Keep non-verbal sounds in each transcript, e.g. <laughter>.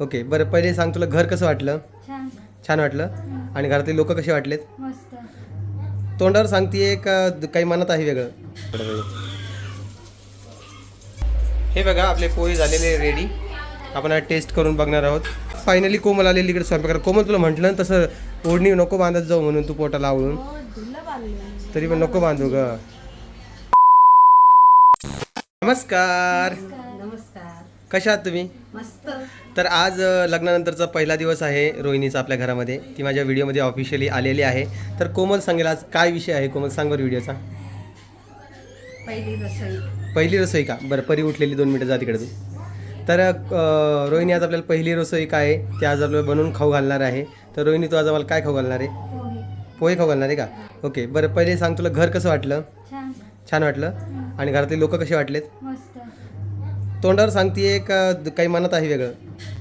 Okay बरं पहिले सांग तुला घर कसं वाटलं? छान. छान वाटलं? आणि घरातले लोक कसे वाटलेत? मस्त. तोंडावर सांगतेय का द- काही मनात आहे वेगळं? हे बघा आपले पोहे झालेले रेडी आपण आज टेस्ट करून बघणार आहोत. फायनली कोमल आलेली इकडे स्वयंपाक कोमल तुला म्हटलं ना तसं ओढणी नको बांधत जाऊ म्हणून तू पोटाला आवळून. तरी पण नको बांधू ग. नमस्कार. नमस्कार. कशा आहात तुम्ही? मस्त. तर आज लग्नानंतरचा पहिला दिवस आहे रोहिणीचा आपल्या घरामध्ये. ती माझ्या व्हिडिओमध्ये ऑफिशियली आलेली आहे. तर कोमल सांगेल आज काय विषय आहे? कोमल सांग बरं व्हिडिओचा. पहिली रसोई. पहिली रसोई का? बरं परी उठलेली दोन मिनटं जा तिकडे तू. तर रोहिणी आज आपल्याला पहिली रसोई काय आहे? ते आज आपल्याला बनवून खाऊ घालणार आहे. तर रोहिणी तू आज आम्हाला काय खाऊ घालणार आहे? पोहे. खाऊ घालणार आहे का? ओके बरं पहिले सांग तुला घर कसं वाटलं? छान. वाटलं? आणि घरातले लोक कसे वाटलेत? तोंडावर सांगतेय का द- काही मनात आहे वेगळं?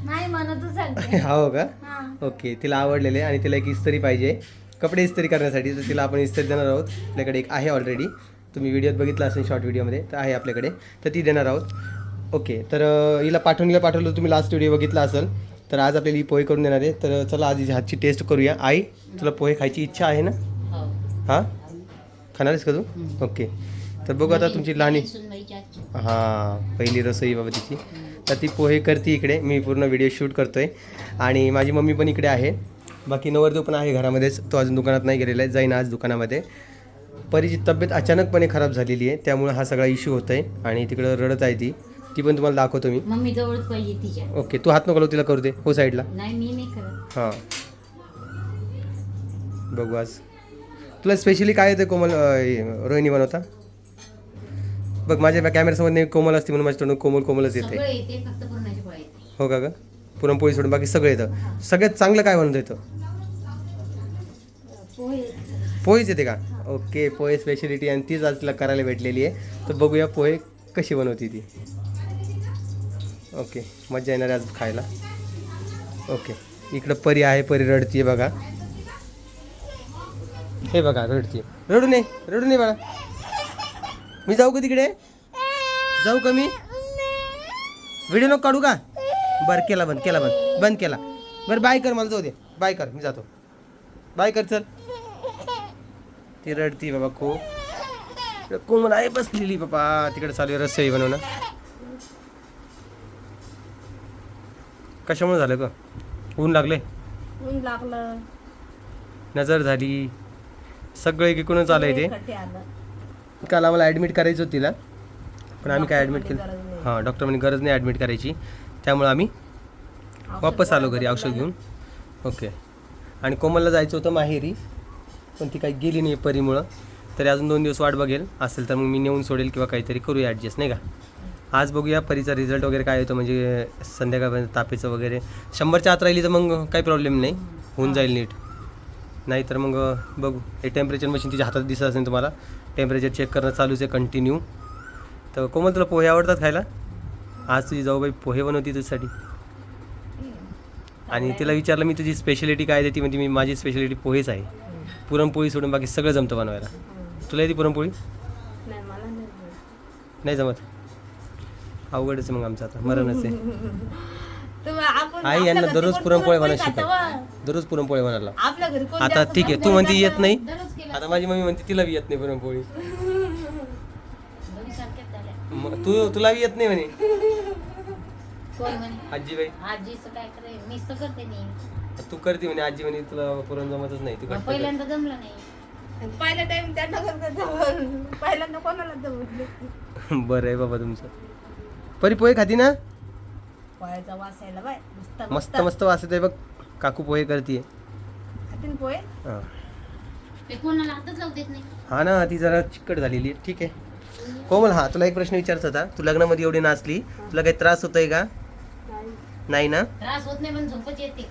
नाही म्हणतच सांगते. <laughs> हो का? हा. ओके तिला आवडलेले आणि तिला एक इस्त्री पाहिजे. कपडे इस्त्री करण्यासाठी तर तिला आपण इस्त्री देणार आहोत. आपल्याकडे एक आहे ऑलरेडी तुम्ही व्हिडिओत बघितलं असेल शॉर्ट व्हिडिओमध्ये तर आहे आपल्याकडे. तर ती देणार आहोत. ओके तर अं, हिला पाठवणीला पाठवलं तुम्ही लास्ट व्हिडिओ बघितला असेल. तर आज आपल्याला ही पोहे करून देणार आहे. तर चला आज हिच्या हातची टेस्ट करूया. आई तुला पोहे खायची इच्छा आहे ना? हां. खाणार आहेस का तू? ओके. तर बघू आता तुमची लहानी. हां पहिली रसोई बाबा तिची. तर ती पोहे करते इकडे. मी पूर्ण व्हिडिओ शूट करतोय. आणि माझी मम्मी पण इकडे आहे. बाकी नवरदेव पण आहे घरामध्येच. तो अजून दुकानात नाही गेलेला आहे. जाईन आज दुकानामध्ये. परीची तब्येत अचानकपणे खराब झालेली आहे. त्यामुळे हा सगळा इश्यू होत आहे आणि तिकडं रडत आहे ती. ती पण तुम्हाला दाखवतो मी. मम्मी जवळच पाहिजे तिच्या. ओके तू हात नको तिला करू दे. हो साईडला. नाही मी नाही करत. हां. बघू आज. तुला स्पेशली काय येतं कोमल अं, रोहिणी बनवता? बघ माझ्या कॅमेऱ्यासमोर नेहमी कोमल असते म्हणून माझ्या तोंडून कोमल कोमलच येते. येते फक्त पुरणाची पोळी येते. हो का ग? पुरणपोळी सोडून बाकी सगळं येतं. सगळ्यात चांगलं काय बनवता येतं? पोहे पोहेच येते का? ओके पोहे स्पेशलिटी आणि तीच आज तिला करायला भेटलेली आहे. तर बघूया पोहे कशी बनवते ती. ओके मजा येणार आज खायला. ओके इकडं परी आहे परी रडतीये बघा. हे बघा रडतीये. रडू नये रडू नये बाळा. मी जाऊ का तिकडे? जाऊ का मी? व्हिडिओ नको काढू का? बरं केला बंद केला बंद. बंद केला. बरं बाय कर मला जाऊ दे. बाय कर मी जातो. बाय कर चल. ती रडती बाबा खूप. कोमल आहे बसलेली बाबा. तिकडे चालू आहे रसोई बनवणं. कशामुळे झालं का ऊन लागले ऊन लागलं. नजर झाली. सगळं एकीकडूनच आलंय ते. काल आम्हाला ॲडमिट करायचं होतं तिला पण आम्ही काय ॲडमिट केलं? हां डॉक्टर म्हणे गरज नाही ॲडमिट करायची. त्यामुळे आम्ही वापस आलो घरी औषध घेऊन. ओके आणि कोमलला जायचं होतं माहेरी. पण ती काही गेली नाही परीमुळं. तरी अजून दोन दिवस वाट बघेल. असेल तर मग मी नेऊन सोडेल किंवा काहीतरी करूया ॲडजस्ट नाही का? आज बघूया परीचा रिझल्ट वगैरे काय होतं. म्हणजे संध्याकाळपर्यंत तापेचं वगैरे. शंभरच्या आत राहिली तर मग काही प्रॉब्लेम नाही. होऊन जाईल नीट. नाही तर मग बघू. हे टेम्परेचर मशीन तिच्या हातात दिसत असेल तुम्हाला. टेम्परेचर चेक करणं चालूच आहे कंटिन्यू तर कोमल तुला पोहे आवडतात खायला? आज तुझी जाऊबाई पोहे बनवती तुझ्यासाठी. आणि तिला विचारलं मी तुझी स्पेशलिटी काय आहे? ती म्हणजे मी माझी स्पेशलिटी पोहेच आहे. पुरणपोळी सोडून बाकी सगळं जमतं बनवायला. तुला येते पुरणपोळी? नाही जमत. अवघडच आहे मग आमचं आता मरणच आहे. आई यांना दररोज पुरणपोळी बनायला वा? शिकव दररोज पुरणपोळी बनायला. आपल्या घरी कोण आता ठीक आहे तू म्हणते येत? नाही. आता माझी मम्मी म्हणते तिला बी येत नाही पुरणपोळी. मग तू तुला बी येत नाही म्हणे. आजीबाई. काय करे करते नाही. तू करते म्हणे आजी म्हणे तुला पुरण जमतच नाही तू पहिल्यांदा जमलं नाही. पहिला टाइम त्यांना? पहिल्यांदा कोणाला <laughs> बरं आहे बाबा तुमचं. परी पोहे खाती ना? पोह्याचा वास यायला बाय मस्त मस्त. मस्त वास येते बघ. काकू पोहे करते खातीन पोहे? हा. ते कोणाला हातच लावू देत नाही. हा ना ती जरा चिकट झालेली आहे. ठीक आहे. कोमल हा तुला एक प्रश्न विचारायचा होता. तू लग्नामध्ये एवढी नाचली. तुला काही त्रास होतोय का? नाही. ना? त्रास होत नाही पण झोपच येते.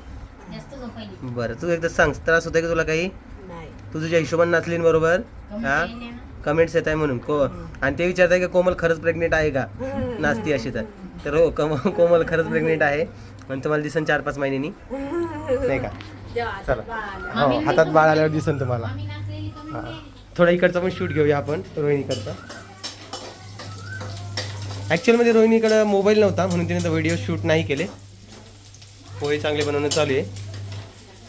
जास्त झोपायली बरं तू एकदा सांग. त्रास होतोय का तुला काही? नाही. तू तुझ्या हिशोबाने नाचली ना बरोबर? कमी हा? काही नाही ना. कमेंट्स येत आहे म्हणून. को आणि ते विचारताय की कोमल खरंच प्रेग्नेंट आहे का? <laughs> नाचती अशी तर. तर हो कम कोमल खरंच प्रेग्नेंट आहे. आणि तुम्हाला दिसन चार पाच महिन्यांनी. नाही का? चला. हो हातात बाळ आल्यावर दिसन तुम्हाला. हा. थोडा इकडचा पण शूट घेऊया आपण रोहिणीकडचा. ॲक्च्युअलमध्ये रोहिणीकडं मोबाईल नव्हता म्हणून तिने व्हिडिओ शूट नाही केले. पोहे चांगले बनवणं चालू आहे.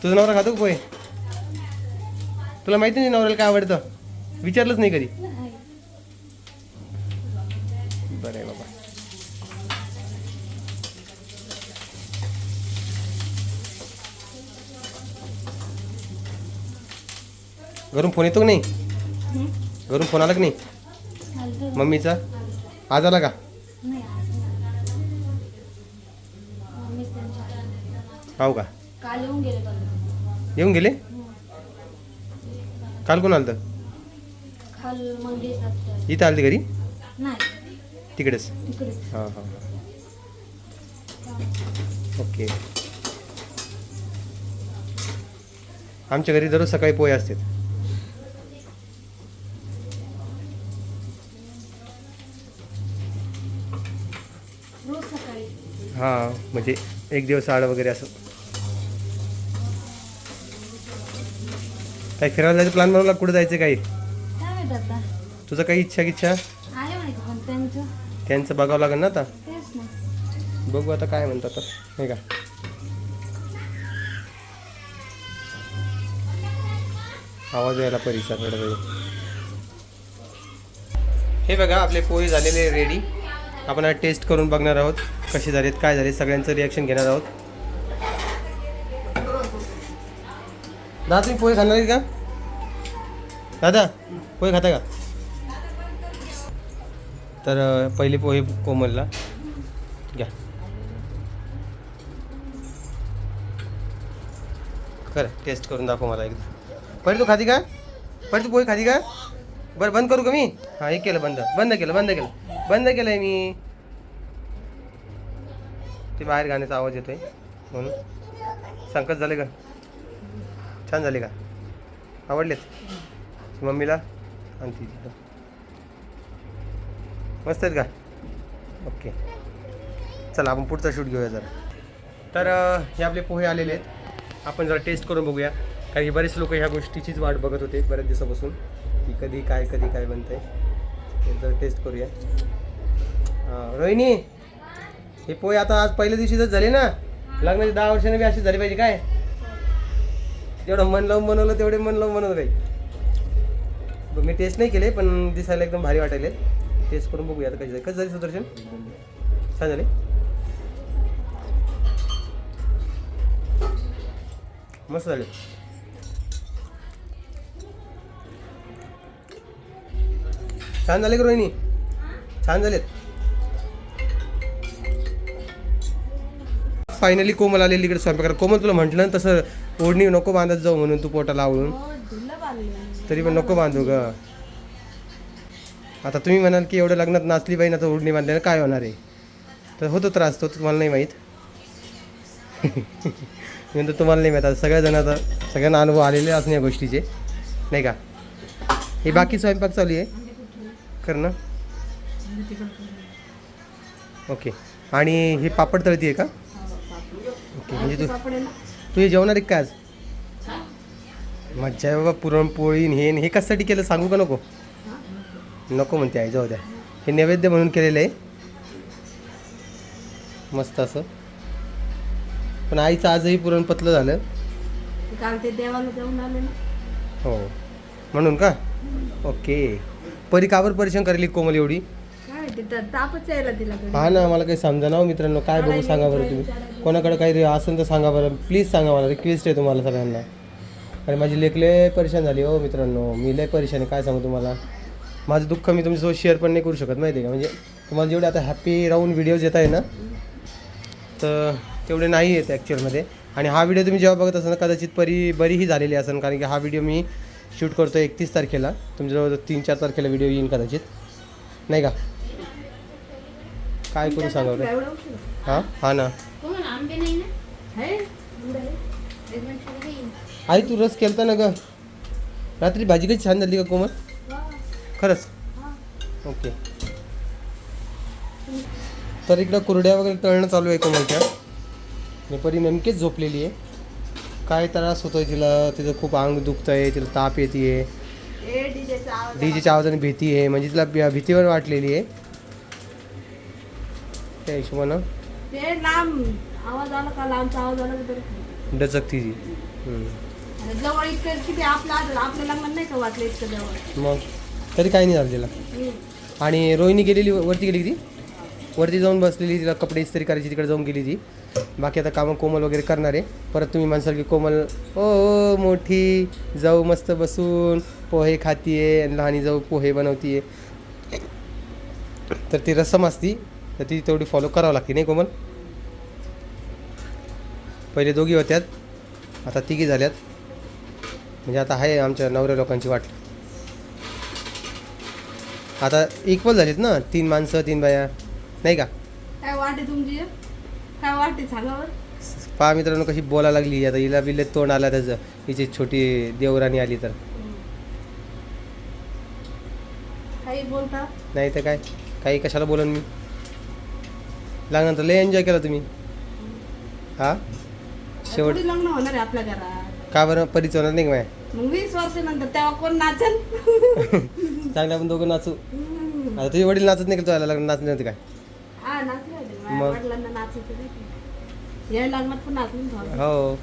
तुझं नवरा खातो का पोहे? तुला माहिती नाही नवऱ्याला काय आवडतं? विचारलंच नाही कधी. बरं आहे बाबा. घरून फोन येतो का नाही? घरून फोन आला का नाही? मम्मीचा? आज आला का? हो का? काल येऊन गेले पण येऊन गेले? काल कोण आलं मंगेश इथं आलते घरी? नाही. तिकडेच? तिकडे हां हां. ओके. आमच्या घरी दररोज सकाळी पोहे असतात रोज सकाळी हां म्हणजे एक दिवस आड वगैरे असं. काही फिरायला जायचं प्लॅन बनवला? कुठं जायचं काही? काय तुझं काही इच्छा पण त्यांचं. बघावं लागेल ना आता? बघू आता काय म्हणतात तर. नाही का? आवाज यायला परिसर थोडं तरी हे बघा आपले पोहे झालेले रेडी आपण टेस्ट करून बघणार आहोत. कसे झालेत काय झाले सगळ्यांचं रिॲक्शन घेणार आहोत. दादा तुम्ही पोहे खाणार आहेत का? दादा पोहे खाता का? तर पहिले पोहे कोमलला. घ्या. कर टेस्ट करून दाखव मला एकदा. पहिले तू खाती का? पहिले तू पोहे खाती का? बरं बंद करू का मी? हां हे केलं बंद. बंद केलं बंद केलं. बंद केलं आहे मी. ते बाहेर गाण्याचा आवाज येतोय. म्हणून संकट झाले का? छान झाले का? आवडलेत? मम्मीला आणि ती तिथं मस्त आहेत का? ओके. चला आपण पुढचा शूट घेऊया जरा. तर हे आपले पोहे आलेले आहेत. आपण जरा टेस्ट करून बघूया. कारण की बरेच लोक ह्या गोष्टीचीच वाट बघत होते बऱ्याच दिवसापासून. की कधी काय कधी काय बनतंय. आहे जरा टेस्ट करूया. रोहिणी! हे पोहे आता आज पहिल्या दिवशीच झाले ना लग्नाची दहा वर्षाने बी अशी झाली पाहिजे काय? जेवढं मन लावून बनवलं तेवढे मन लावून बनवलं काही बघ मी टेस्ट नाही केले पण दिसायला एकदम भारी वाटायले. टेस्ट करून बघूया आता कशी झाली. कसं झाली सुदर्शन? छान झाले. मस्त झाले. छान झाले का रोहिणी? छान झालेत. फायनली कोमल आलेली इकडे स्वयंपाक कोमल तुला म्हटलं ना तसं ओढणी नको बांधत जाऊ म्हणून तू पोटाला आवळून. हो तरी पण नको बांधू ग. आता तुम्ही म्हणाल की एवढं लग्नात नाचली पाहिजे ना तर ओढणी बांधल्यानं काय होणार आहे? तर होतो त्रास तो तुम्हाला नाही माहीत. <laughs> म्हणतो तुम्हाला नाही माहीत. आता सगळ्याजण आता सगळ्यांना अनुभव आलेले असणे या गोष्टीचे. नाही का? हे बाकी स्वयंपाक चालू आहे? कर ना. ओके. आणि हे पापड तळती आहे का? ओके म्हणजे तू तू हे जेवणार आहे का आज? मज्जा आहे बाबा पुरणपोळी हे हे कशासाठी केलं सांगू का नको? नको म्हणते आई जाऊ द्या. हे नैवेद्य म्हणून केलेलं आहे. मस्त असं. पण आईचं आजही पुरण पतलं झालं. ते काल ते देवाला जाऊन आले ना. हो. म्हणून का? ओके. परी कावर परेशान करेली कोमल एवढी. काय ते ता- तापच यायला तिला घरी. हा ना मला काही समजा ना हो मित्रांनो काय बघू सांगा बरं तुम्ही. कोणाकडे काही असेल तर सांगा बरं. प्लीज सांगा मला रिक्वेस्ट आहे तुम्हाला सगळ्यांना. अरे माझी लय परेशान झाली हो मित्रांनो. मी लय परेशान आहे काय सांगू तुम्हाला. माझं दुःख मी तुमच्यासोबत शेअर पण नाही करू शकत माहिती आहे का? म्हणजे तुम्हाला जेवढे आता हॅपी राहून व्हिडिओज येत आहे ना तर तेवढे नाही येत ॲक्च्युअलमध्ये आणि हा व्हिडिओ तुम्ही जेव्हा बघत असाल ना कदाचित परी बरीही झालेली असेल कारण की हा व्हिडिओ मी शूट करतो एकतीस तारखेला. तुमच्याजवळ तीन चार तारखेला व्हिडिओ येईन कदाचित. नाही का? काय करू सांगा बरं उशीर हां? हां ना. आहे? आहे. आई तू रस केलता ना ग? रात्री भाजी कशी छान झाली का कोमल. खरंच? हा. ओके. तर इकडं कुरड्या वगैरे तळणं चालू आहे कोमलच्या. आणि परी नेमकीच झोपलेली आहे. काय त्रास होतोय तिला? तिचं खूप अंग दुखतं आहे तिला ताप येते आवाज डीजेच्या आवाजाने भीती आहे. म्हणजे तिला भीतीवर वाटलेली आहे. त्या हिशोबानं? ते लांब आवाज आला का? लांबचा आवाज आला की तरी डचकती ती. हम्म. आणि जवळ इतकं किती आपलं आलं आपल्याला मन नाही का वाटलं इतकं जवळ? मग? तरी काही नाही झालं तिला हम्म. आणि रोहिणी गेलेली वरती गेली ती वरती जाऊन बसलेली तिला कपडे इस्त्री करायची तिकडे जाऊन गेली ती. बाकी आता कामं कोमल वगैरे करणार. आहे परत तुम्ही म्हणसाल की कोमल ओ ओ मोठी जाऊ मस्त बसून पोहे खातीये आणि लहानी जाऊ पोहे बनवतीये. तर ती रसम असती. तर ती तेवढी फॉलो करावं लागते नाही कोमल? पहिले दोघी होत्यात आता तिघी झाल्यात. म्हणजे आता आहे आमच्या नवऱ्या लोकांची वाट. आता इक्वल झालीत ना तीन माणसं तीन बाया नाही का? काय वाटे तुमची? काय वाटे सांगावर पहा मित्रांनो कशी बोलायला लागली. आता हिला बिले तोंड आला त्याचं. हिची छोटी देवराणी आली तर. काही बोलता? नाही तर काय? काही कशाला बोलन मी? लग्नानंतर लय एन्जॉय केला तुम्ही? हा? शेवट थोडी लग्न होणार आहे आपल्या घरात. का बरं? परिचय होणार नाही का मग वीस वर्षानंतर तेव्हा कोण नाचन चांगलं आपण दोघं नाचू. आता तुझे वडील नाचत नाही का तुला लग्न नाचले नव्हते काय हा नाचले होते. माझ्या मग? वडिलांना नाचायचं नाही का? या लग्नात पण नाचून थोडं हो.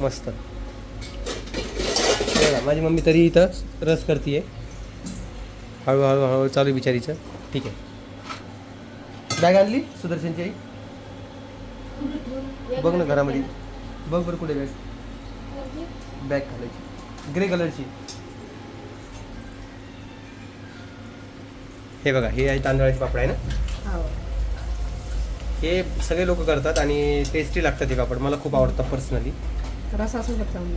मस्त. बघा, माझी मम्मी तरी इथं रस करते हळूहळू हळूहळू चालू आहे बिचारीचं. ठीक आहे. बॅग आणली सुदर्शनची आई? बघ ना घरामध्ये. बघ बरं कुठे बॅग. बॅग घालायची. ग्रे कलरची. हे बघा हे आहे तांदळाची पापड आहे ना? हो. हे सगळे लोक करतात आणि टेस्टी लागतात हे पापड. मला खूप आवडतात पर्सनली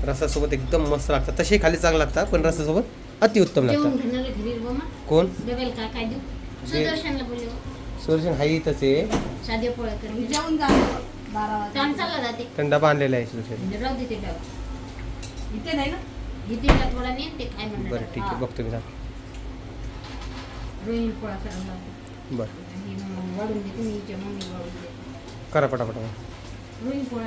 रसासोबत एकदम मस्त लागतात. तसे खाली चांगलं लागतात पण रसासोबत अतिउत्तम लागतात. कोण? सुदर्शन हाई इथंच आहे. साधे पोळ्या कर मी जेवण जा बारा वाजता. काम चालला जाते. पण डबा आणलेला आहे सुदर्शन म्हणजे राहू दे ते डबा इथे नाही ना? जितीला थोडा नाही ते काय म्हणणार बरं ठीक आहे बघतो मी सांग रोहिणी पोळा करायला लावते. बरं. आणि मग वाढून देते मी हिच्या मम्मी वाढून देते. करा पटापट. रोहिणी कर